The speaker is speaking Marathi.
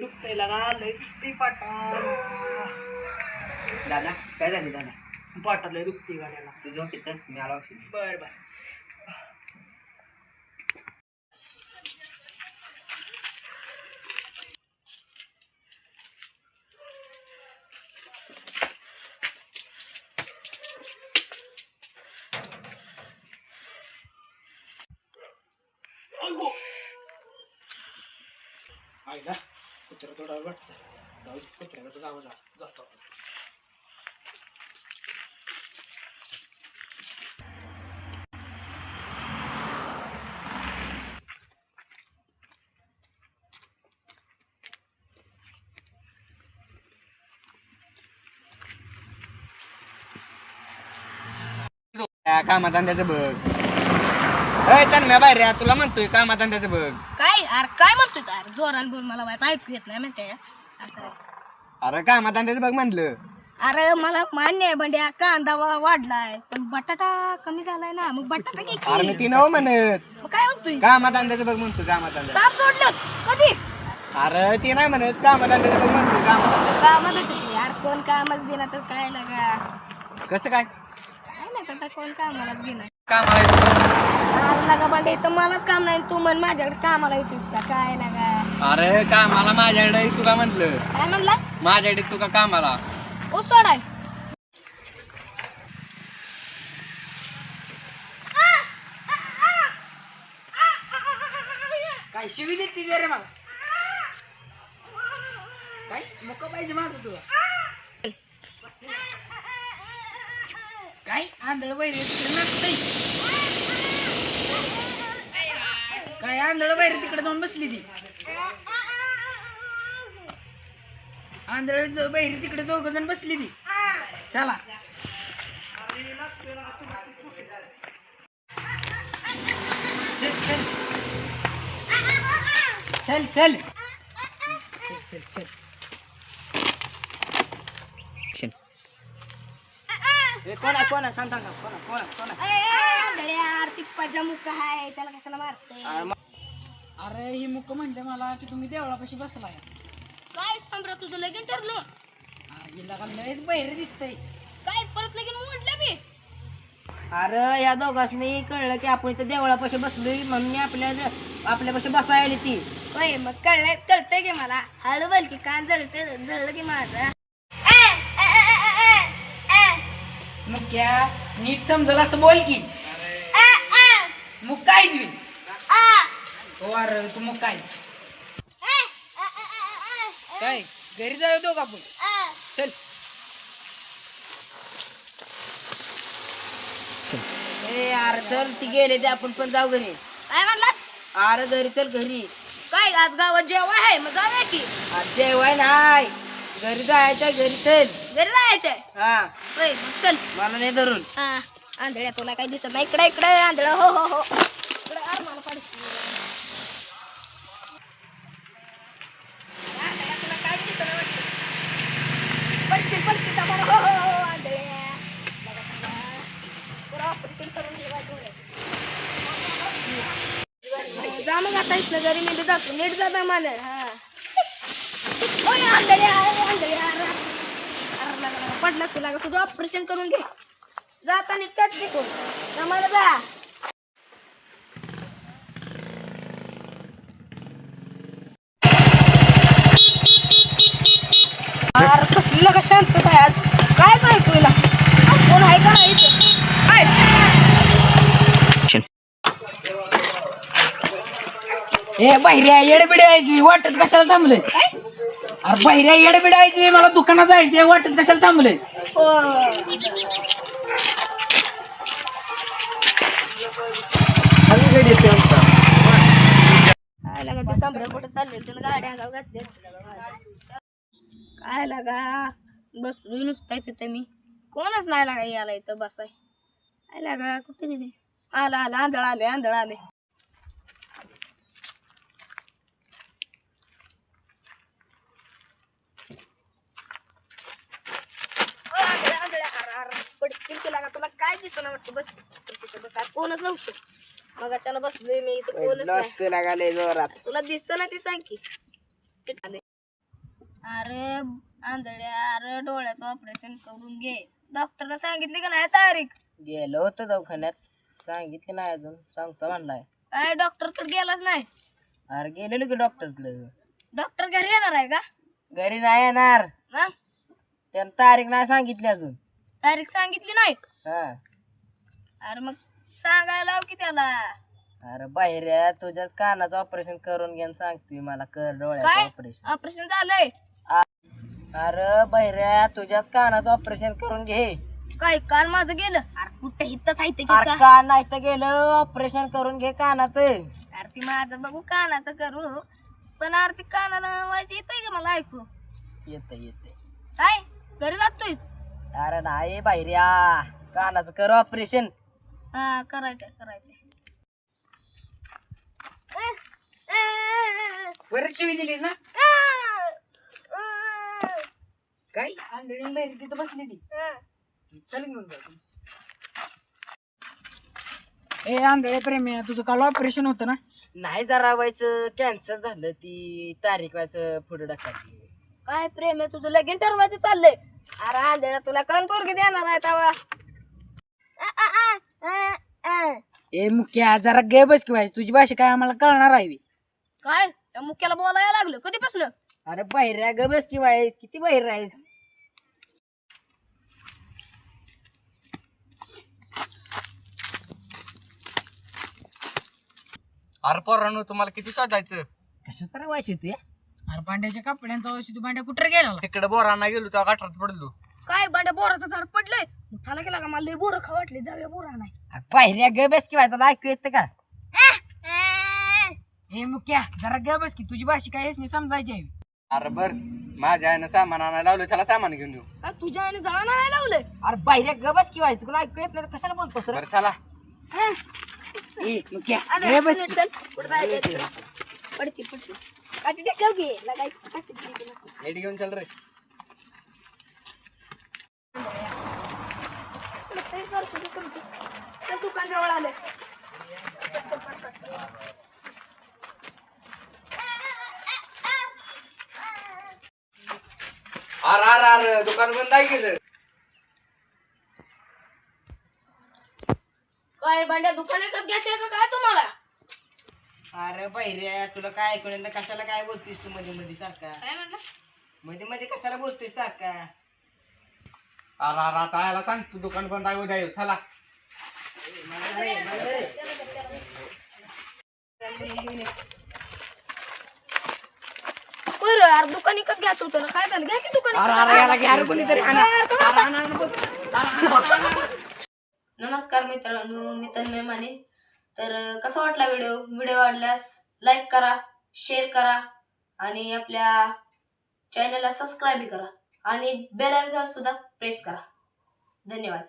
दुखतंय लगा लय दुखते पाटा. दादा काय झालं दादा? पाटा लय दुखते गाड्याला तू झोप इथं मी आलो बर बर. आईला कुत्रा थोडा वाटतं जाऊ कुत्र्याला तर जाऊ जातो. कामाधंद्याचं बघ. तन्म्या बाहेर रे, तुला म्हणतोय कामाधंद्याचं बघ. काय? अरे काय म्हणतोय अरे जोरान बोल मला वाच ऐकू येत नाही माहिती आहे. असं आहे. अरे कामाधंद्याचं बघ म्हणलं. अरे मला मान्य आहे बंड्या कांदा वा- वाढलाय. पण बटाटा कमी झालाय ना मग बटाटा घे अरे की. मी ती नव म्हणत. मग काय म्हणतोय? कामाधंद्याचं बघ म्हणतो कामाधंद्या काम सोडलं? कधी? अरे ती नाही म्हणत कामाधंद्याचं बघ म्हणतो कामाधंद्या कामाला यार कोण कामच देणार तर काय लागा? कसं काय? काय नाही आता कोण कामालाच घेणार कामाला येतो. लागा मलाच काम नाही तू म्हण माझ्याकडे कामाला येतोस का? काय लागा अरे कामाला माझ्याकडे तू का म्हटलं? काय म्हणला? माझ्याकडे तू का कामाला? ऊस तोडाय. काय शिवी देते रे मला? काय? मुक पाहिजे माझं तुला. काय? आंधळ वैरे तिकडे नाचतय. काय आंधळ वैरे तिकडे जाऊन बसली ती. आंधळ वैरी तिकडे दोघ जण बसली ती. चला चल. चल चल. चल चल चल. कोणा कोणा सांग सांग कोणा कोणा कोणा यार ती पजा मुक आहे त्याला कशाला मारते? अरे ही मुक म्हणते मला की तुम्ही देवळापाशी बसलाय. काय सम्राट तुझं लगीन ठरलं? अरे हिला का लयच बहिरे दिसतंय. काय परत लगीन मोडलं बी? अरे या दोघांनी कळलं की आपण इथं देवळापाशी बसलोय म्हणून आपल्या आपल्यापाशी बसायला आली ती. होय मग कळलंय कळतंय की मला. हळू बोल की कान जळते जळलं की माझं. मुक्या नीट समजल असं बोल की. मुक कायच बी. हो अरे तू मुक कायच काय घरी जाऊ दोघ आपण? चल. ए अरे चल ती गेले ते आपण पण जाऊ घरी. काय म्हणलास? अरे घरी चल घरी. काय आज गावात जेवण आहे? मग जाऊया की. अरे जेवाय नाही. घरी जायचं घरी चल घरी जायचंय हा होय मग चल मला नाही धरून हा आंधळ्या तुला काही दिसत नाही इकडे इकडे आंधळ हो हो हो इकडे आर मला पाड आंधळ्या, तुला काय दिसत नाही वाटतं? पडशील, पडशील का बरं? हो, हो, हो, आंधळ्या. बघा, बघा. पुरं operation करून घे बा डोळ्याचं. जा मग आता इथलं घरी नीट जातो नीट जाता माझ्या हा ओय, आंधळ्या, आंधळ्या, अरे, अरे, लगा, लगा, पडला तुला तुझं ऑपरेशन करून घे. जाताना कट जा. कसली लगा शांतता आहे आज? काय सांगतो तुला? कोण आहे का? काय? ए बहिऱ्या येडबिडे यायची वाटत कशाला थांबले अरे बहिऱ्या येडबिडे यायची मला दुकानात जायचे वाटत कशाला थांबले हो. काय लागा ते संभ्रम कुठं चालले त्यानं गाड्या अंगावर घातल्या काय लागा बसलोय नुसताच इथं मी. कोणच नाही लागा याला इथं बसाय. काय लागा कुठे गेले? आला आला आंधळ आले आंधळ आले ओ, आंधळ्या, आंधळ्या, अरे, पडशील की लागा तुला काय दिसणार वाटतं? बस बस इथं बस. आज कोणच नव्हतं. मग अचानक बसलोय मी इथं कोणच नाही. लागले जोरात. तुला दिसत ना ते सांग की. ते आले. अरे आंधळ्या अरे डोळ्याचं ऑपरेशन करून घे. डॉक्टरला सांगितली का नाही तारीख? गेलो होतो दवाखान्यात. सांगितलं नाही अजून. सांगतो म्हणलाय. काय डॉक्टरकडे गेलाच नाही? अरे गेलेलो की डॉक्टरकडे डॉक्टर घरी येणार आहे का? घरी नाही येणार. मग? त्यानं तारीख नाही सांगितली अजून. तारीख सांगितली नाही. हा. अरे मग सांगायला लाव की त्याला. अरे बाहेर तुझ्याच कानाचं ऑपरेशन करून घे सांगते मला कर डोळ्याचं काय? ऑपरेशन ऑपरेशन झालंय? अरे बहिऱ्या तुझ्याच कानाचं ऑपरेशन करून घे. काय काल माझं गेलं? अरे कुठे हितच आहे ते की अरे का? कान नाही तर गेलं ऑपरेशन करून घे कानाचं. अरे ती माझं बघू कानाचं करू. पण अरे ती कानाला व्हायचं येतंय का मला ऐकू? येत येते काय? घरी जातोयस? अरे नाही बाहेर्या कानाचं कर ऑपरेशन हा करायचंय करायचंय. परत शिवी दिलीस ना? काय? आंधळी बाहेर तिथं बसली ती चल मग जाऊ. ए आंधळे प्रेमी तुझं काल ऑपरेशन होतं ना? नाही जरा व्हायचं कॅन्सर झालं ती तारीख व्हायचं पुढे ढकलली काय प्रेम आहे तुझं? लगीन ठरवायचं चाललंय. अरे आंधळा तुला कोण पोरगी देणार आहे तवा? ए मुख्या जरा गे बस की व्हायची तुझी भाषा काय आम्हाला कळणार आहे बे. काय? त्या मुख्याला बोलायला लागलं कधीपासून? अरे बाहेर ग बस की व्हायस किती बाहेर राहीस? अरे पोरांनो तुम्हाला किती शोधायचं? कशाच तर वाश येते अरे भांड्याच्या कपड्यांचा औषध तू भांड्या कुठे गेला? तिकडे बोरांना गेलो तेव्हा गाठात पडलो. काय बांड्या बोराचं झाड पडलंय? चला गेला का? मला लय बोरं खा वाटले जाऊया बोरा नाही बाहेर ग बस की व्हायचं ऐकू येतं का? ए मुख्या जरा गे बस की तुझी भाषा काय नाही समजायची आहे. अरे बर माझ्या आईनं सामान आणायला लावलं चला सामान घेऊन येऊ. काय तुझ्या आईने जळा नाही लावलंय? अरे बाहेर ग बस की व्हायचं तुला ऐकू येत नाही तर कशाला बोलतो सर बरं चला. ए अरे, गे बस की. पडची पडची. काठी टेकव घे. लगाय. काठी टेकव. नीट घेऊन चल रे. ते आलं. अरे अरे अरे दुकान बंद आहे गेलं काय भांड्या दुकान एकच घ्यायचे का? काय तुम्हाला? अरे बाहेर तुला काय ऐकू येत नाही कशाला काय बोलतोयस तू मध्ये मध्ये सारखा? काय म्हणलं? मध्ये मध्ये कशाला बोलतोय सारखा? अरे अरे आता याला सांग तू दुकान बंद आहे उद्या येऊ. चला. बरं यार दुकान एकच घ्यायचं होतं ना काय झालं? घ्या की दुकान अरे एकच. अरे याला घ्या. रे कोणीतरी आणा. अरे, आणा, आणा, बोल. नमस्कार मित्रांनो मी तन्मय माने. तर कसा वाटला व्हिडिओ? व्हिडिओ आवडल्यास लाईक करा शेअर करा आणि आपल्या चॅनलला सबस्क्राईब करा आणि बेल आयकॉन सुद्धा प्रेस करा. धन्यवाद.